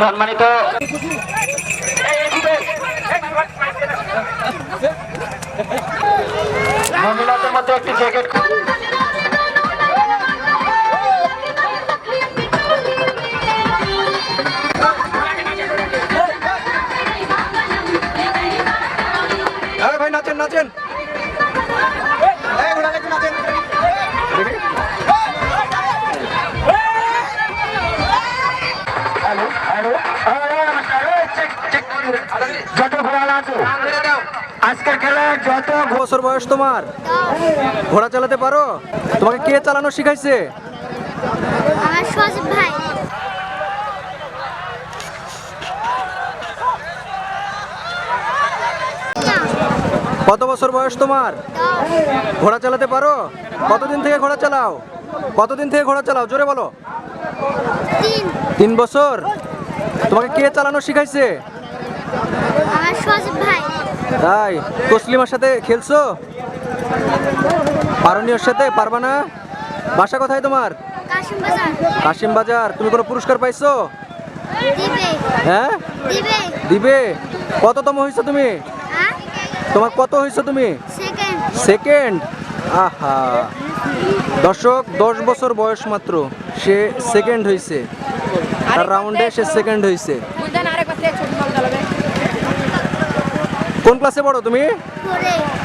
সম্মানিত মহিলাদের মধ্যে একটি জ্যাকেট যত ঘোড়া আছে আজকের খেলায় যত বছর বয়স তোমার? ঘোড়া চালাতে পারো? তোমাকে কে চালানো শিখাইছে? আমার সজীব ভাই। কত বছর বয়স তোমার? ঘোড়া চালাতে পারো? কতদিন থেকে ঘোড়া চালাও? কতদিন থেকে ঘোড়া চালাও? জোরে বলো। তিন। বছর? তোমাকে কে চালানো শিখাইছে? তাই? তসলিমার সাথে খেলছো? পারণীয়র সাথে? পারবা না? বাসা কোথায় তোমার? কাশিম বাজার। তুমি কোনো পুরস্কার পাইছো? হ্যাঁ? দিবে। কততম হয়েছো তুমি? হ্যাঁ? তোমার কত হয়েছো তুমি? সেকেন্ড? আহা। দর্শক দশ বছর বয়স মাত্র। সে সেকেন্ড হয়েছে তার রাউন্ডে সে সেকেন্ড হয়েছে কোন ক্লাসে পড়ো তুমি?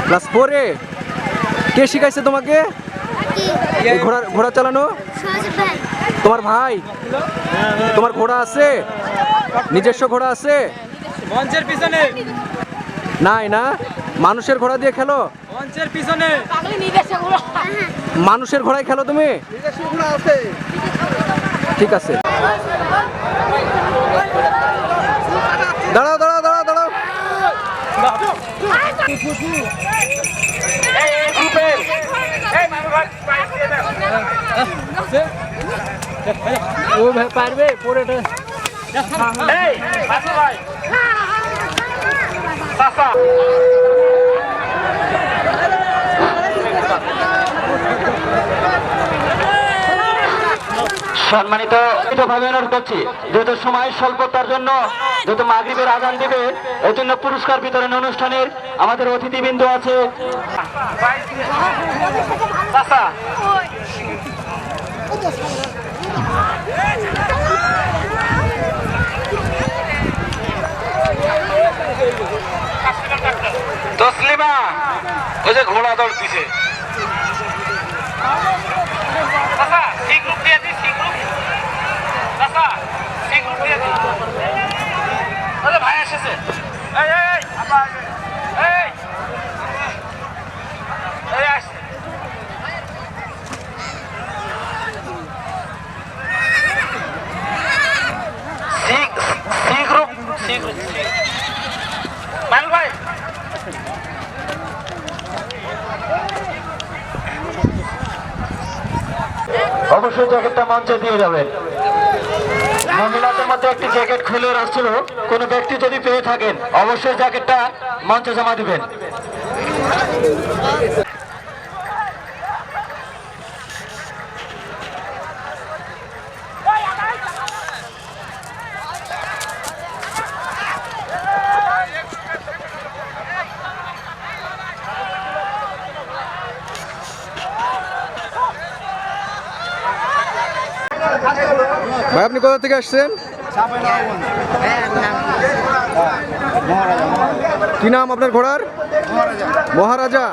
ক্লাস ফোরে কে শিখাইছে তোমাকে? কি ঘোড়া ঘোড়া চালানো? তোমার ভাই? তোমার ঘোড়া আছে? নিজস্ব ঘোড়া আছে? মঞ্চের পিছনে। নাই না মানুষের ঘোড়া দিয়ে খেলো মঞ্চের পিছনে হ্যাঁ মানুষের ঘোড়ায় খেলো তুমি ঠিক আছে দাঁড়াও দাঁড়াও দাঁড়াও দাঁড়াও ও ভাই পারবে পরেটা সম্মানিত ভাবে অনুরোধ করছি যেহেতু সময় স্বল্পতার জন্য যেহেতু মাগরিবের আজান দিবে, এই জন্য পুরস্কার বিতরণ অনুষ্ঠানের আমাদের অতিথিবৃন্দ আছে চাচা, তসলিমা ওই যে ঘোড়া দৌড় দিছে চাচা, সি গ্রুপ দিয়ে দিস, সি গ্রুপ। চাচা, সি গ্রুপ দিয়ে দিস। ওই যে ভাই এসেছে। এই, এই, এই, আপা, এই। এই আসছে। C- C group, C group, C. Mainul ভাই অবশ্যই জ্যাকেটটা মঞ্চে দিয়ে যাবেন মহিলাদের মধ্যে একটি জ্যাকেট খুলে রাখছিল। কোনো ব্যক্তি যদি পেয়ে থাকেন, অবশ্যই জ্যাকেটটা মঞ্চে জমা দিবেন। ভাই আপনি কোথা থেকে আসছেন? কি নাম আপনার ঘোড়ার? মহারাজা।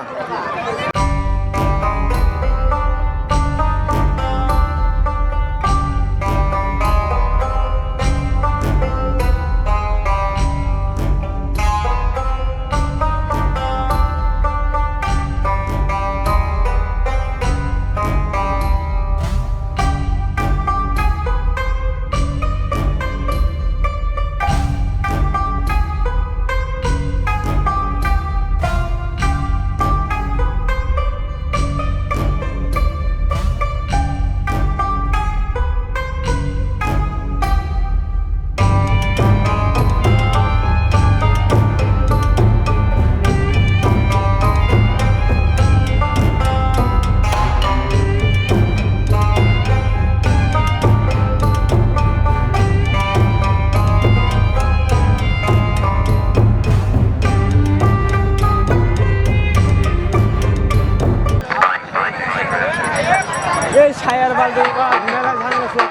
এই ছায়ার বালতি মেলা ঝামেলা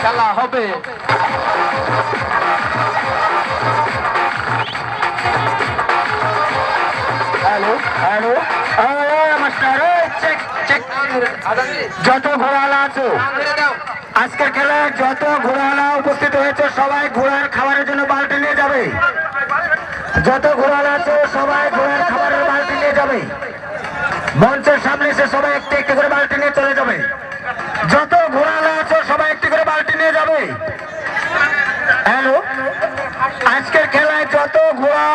খেলা হবে। হ্যালো হ্যালো হ্যাঁ, হ্যাঁ, চেক চেক যত ঘোড়ালা আছো আজকের খেলায় যত ঘোড়ালা উপস্থিত হয়েছে, সবাই ঘোড়ার খাবারের জন্য বালটি নিয়ে যাবে। যত ঘোড়াওয়ালা আছে, সবাই ঘোড়ার খাবারের বালতি নিয়ে যাবে। মঞ্চের সামনে এসে সবাই একটি একটি করে বালতি নিয়ে চলে যাবে। যত ঘোড়াওয়ালা আছে, সবাই একটি করে বালতি নিয়ে যাবে। হ্যালো? আজকের খেলায় যত ঘোড়া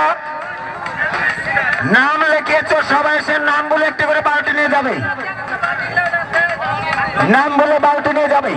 নাম লিখিয়েছ, সবাই সে নাম বলে একটি করে বালতি নিয়ে যাবে। নাম বলে বালতি নিয়ে যাবে।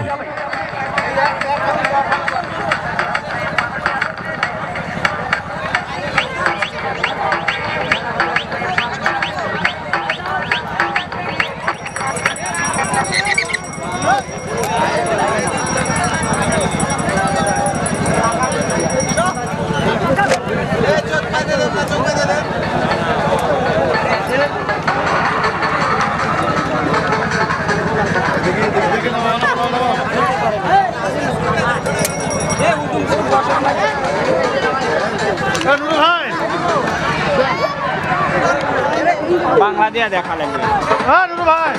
বাংলা দিয়ে দেখা লাগবে হ্যাঁ ভাই।